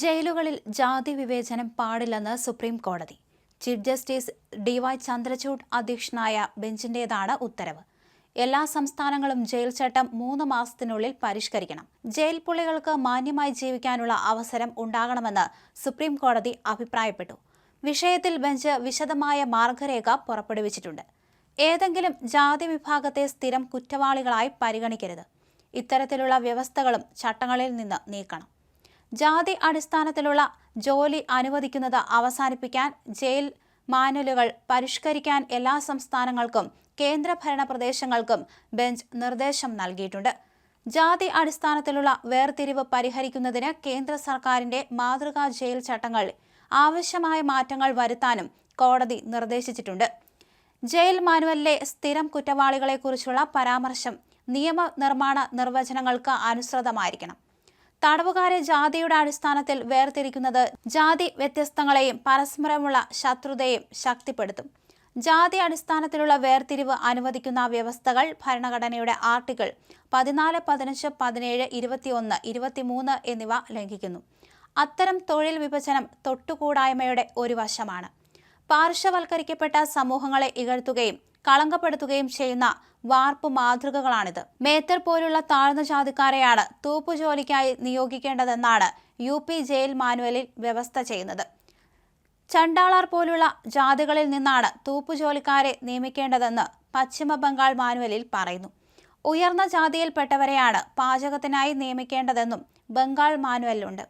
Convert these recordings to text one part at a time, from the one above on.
ജയിലുകളിൽ ജാതി വിവേചനം പാടില്ലെന്ന് സുപ്രീം കോടതി. Chief justice D Y Chandrachud അധ്യക്ഷനായ ബെഞ്ചിന്റേതാണ് ഉത്തരവ്. എല്ലാ സംസ്ഥാനങ്ങളും ജയിൽ ചട്ടം മൂന്ന് മാസത്തിനുള്ളിൽ പരിഷ്കരിക്കണം. ജയിൽ പുള്ളികൾക്ക് മാന്യമായി ജീവിക്കാനുള്ള അവസരം ഉണ്ടാകണമെന്ന് സുപ്രീം കോടതി അഭിപ്രായപ്പെട്ടു. വിഷയത്തിൽ ബെഞ്ച് വിശദമായ മാർഗരേഖ പുറപ്പെടുവിച്ചിട്ടുണ്ട്. ഏതെങ്കിലും ജാതി വിഭാഗത്തെ സ്ഥിരം കുറ്റവാളികളായി പരിഗണിക്കരുത്. ഇത്തരത്തിലുള്ള വ്യവസ്ഥകളും ചട്ടങ്ങളിൽ നിന്ന് നീക്കണം. ജാതി അടിസ്ഥാനത്തിലുള്ള ജോലി അനുവദിക്കുന്നത് അവസാനിപ്പിക്കാൻ ജയിൽ മാനുവലുകൾ പരിഷ്കരിക്കാൻ എല്ലാ സംസ്ഥാനങ്ങൾക്കും കേന്ദ്രഭരണ പ്രദേശങ്ങൾക്കും ബെഞ്ച് നിർദ്ദേശം നൽകിയിട്ടുണ്ട്. ജാതി അടിസ്ഥാനത്തിലുള്ള വേർതിരിവ് പരിഹരിക്കുന്നതിന് കേന്ദ്ര സർക്കാരിന്റെ മാതൃകാ ജയിൽ ചട്ടങ്ങൾ ആവശ്യമായ മാറ്റങ്ങൾ വരുത്താനും കോടതി നിർദ്ദേശിച്ചിട്ടുണ്ട്. ജയിൽ മാനുവലിലെ സ്ഥിരം കുറ്റവാളികളെക്കുറിച്ചുള്ള പരാമർശം നിയമനിർമ്മാണ നിർവചനങ്ങൾക്ക് അനുസൃതമായിരിക്കണം. തടവുകാരെ ജാതിയുടെ അടിസ്ഥാനത്തിൽ വേർതിരിക്കുന്നത് ജാതി വ്യത്യസ്തങ്ങളെയും പരസ്പരമുള്ള ശത്രുതയും ശക്തിപ്പെടുത്തും. ജാതി അടിസ്ഥാനത്തിലുള്ള വേർതിരിവ് അനുവദിക്കുന്ന വ്യവസ്ഥകൾ ഭരണഘടനയുടെ ആർട്ടിക്കിൾ പതിനാല് പതിനഞ്ച് പതിനേഴ് ഇരുപത്തിയൊന്ന് ഇരുപത്തിമൂന്ന് എന്നിവ ലംഘിക്കുന്നു. അത്തരം തൊഴിൽ വിഭജനം തൊട്ടുകൂടായ്മയുടെ ഒരു വശമാണ്. പാർശ്വവൽക്കരിക്കപ്പെട്ട സമൂഹങ്ങളെ ഇകഴ്ത്തുകയും കളങ്കപ്പെടുത്തുകയും ചെയ്യുന്ന വാർപ്പ് മാതൃകകളാണിത്. മേത്തർ പോലുള്ള താഴ്ന്ന ജാതിക്കാരെയാണ് തൂപ്പുജോലിക്കായി നിയോഗിക്കേണ്ടതെന്നാണ് യു പി ജയിൽ മാനുവലിൽ വ്യവസ്ഥ ചെയ്യുന്നത്. ചണ്ടാളാർ പോലുള്ള ജാതികളിൽ നിന്നാണ് തൂപ്പുജോലിക്കാരെ നിയമിക്കേണ്ടതെന്ന് പശ്ചിമ ബംഗാൾ മാനുവലിൽ പറയുന്നു. ഉയർന്ന ജാതിയിൽപ്പെട്ടവരെയാണ് പാചകത്തിനായി നിയമിക്കേണ്ടതെന്നും ബംഗാൾ മാനുവലിലുണ്ട്.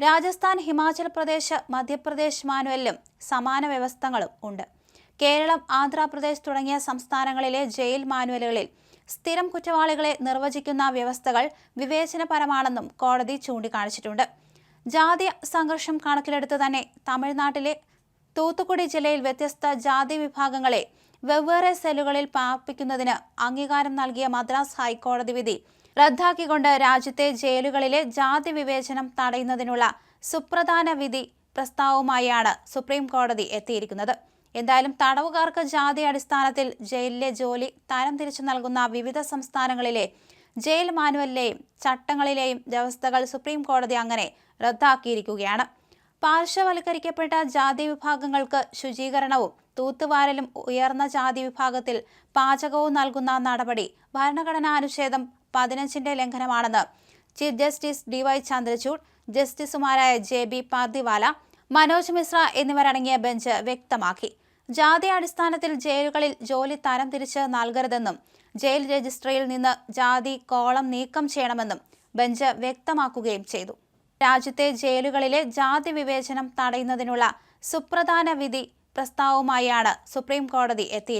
രാജസ്ഥാൻ ഹിമാചൽ പ്രദേശ് മധ്യപ്രദേശ് മാനുവലിലും സമാന വ്യവസ്ഥകളും ഉണ്ട്. കേരളം ആന്ധ്രാപ്രദേശ് തുടങ്ങിയ സംസ്ഥാനങ്ങളിലെ ജയിൽ മാനുവലുകളിൽ സ്ഥിരം കുറ്റവാളികളെ നിർവചിക്കുന്ന വ്യവസ്ഥകൾ വിവേചനപരമാണെന്നും കോടതി ചൂണ്ടിക്കാണിച്ചിട്ടുണ്ട്. ജാതി സംഘർഷം കണക്കിലെടുത്ത് തന്നെ തമിഴ്നാട്ടിലെ തൂത്തുക്കുടി ജില്ലയിൽ വ്യത്യസ്ത ജാതി വിഭാഗങ്ങളെ വെവ്വേറെ സെല്ലുകളിൽ പാർപ്പിക്കുന്നതിന് അംഗീകാരം നൽകിയ മദ്രാസ് ഹൈക്കോടതി വിധി റദ്ദാക്കിക്കൊണ്ട് രാജ്യത്തെ ജയിലുകളിലെ ജാതി വിവേചനം തടയുന്നതിനുള്ള സുപ്രധാന വിധി പ്രസ്താവവുമായാണ് സുപ്രീം കോടതി എത്തിയിരിക്കുന്നത്. എന്തായാലും തടവുകാർക്ക് ജാതി അടിസ്ഥാനത്തിൽ ജയിലിലെ ജോലി തരം തിരിച്ചു നൽകുന്ന വിവിധ സംസ്ഥാനങ്ങളിലെ ജയിൽ മാനുവലിലെയും ചട്ടങ്ങളിലെയും വ്യവസ്ഥകൾ സുപ്രീം കോടതി അങ്ങനെ റദ്ദാക്കിയിരിക്കുകയാണ്. പാർശ്വവൽക്കരിക്കപ്പെട്ട ജാതി വിഭാഗങ്ങൾക്ക് ശുചീകരണവും തൂത്തുവാരലും ഉയർന്ന ജാതി വിഭാഗത്തിൽ പാചകവും നൽകുന്ന നടപടി ഭരണഘടനാ അനുച്ഛേദം പതിനഞ്ചിന്റെ ലംഘനമാണെന്ന് chief justice D Y Chandrachud ജസ്റ്റിസുമാരായ ജെ ബി പാർദിവാല മനോജ് മിശ്ര എന്നിവരടങ്ങിയ ബെഞ്ച് വ്യക്തമാക്കി. ജാതി അടിസ്ഥാനത്തിൽ ജയിലുകളിൽ ജോലി തരംതിരിച്ച് നൽകരുതെന്നും ജയിൽ രജിസ്ട്രിയിൽ നിന്ന് ജാതി കോളം നീക്കം ചെയ്യണമെന്നും ബെഞ്ച് വ്യക്തമാക്കുകയും ചെയ്തു. രാജ്യത്തെ ജയിലുകളിലെ ജാതി വിവേചനം തടയുന്നതിനുള്ള സുപ്രധാന വിധി പ്രസ്താവവുമായാണ് സുപ്രീം കോടതി എത്തിയിരിക്കുന്നത്.